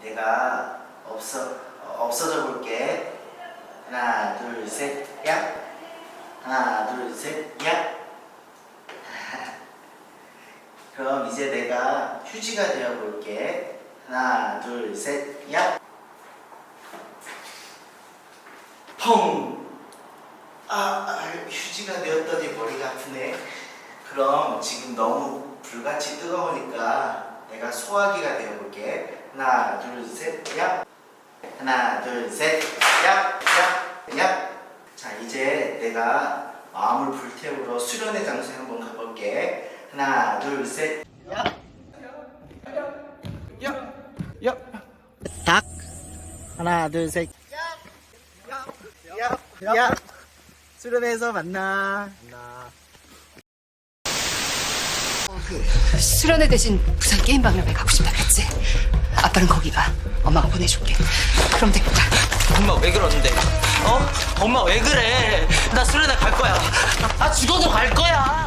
내가 없어 없어져 볼게. 하나, 둘, 셋, 야. 하나, 둘, 셋, 야. 그럼 이제 내가 휴지가 되어 볼게. 하나, 둘, 셋, 야. 펑. 아, 아, 휴지가 되었더니 머리가 아프네. 그럼 지금 너무 불같이 뜨거우니까 내가 소화기가 되어 볼게. 하나, 둘, 셋, 야. 하나, 둘, 셋, 야, 야, 야. 자, 이제 내가 마음을 불태우러 수련의 장소에 한번 가볼게. 하나, 둘, 셋, 야. 야, 야. 닭. 하나, 둘, 셋. 야, 야, 야, 야. 수련회에서 만나. 수련회 대신 부산 게임박람회 가고 싶다 그랬지? 아빠는 거기 가. 엄마가 보내줄게. 그럼 되겠다. 엄마 왜 그러는데? 어? 엄마 왜 그래? 나 수련회 갈 거야. 아 죽어도 갈 거야.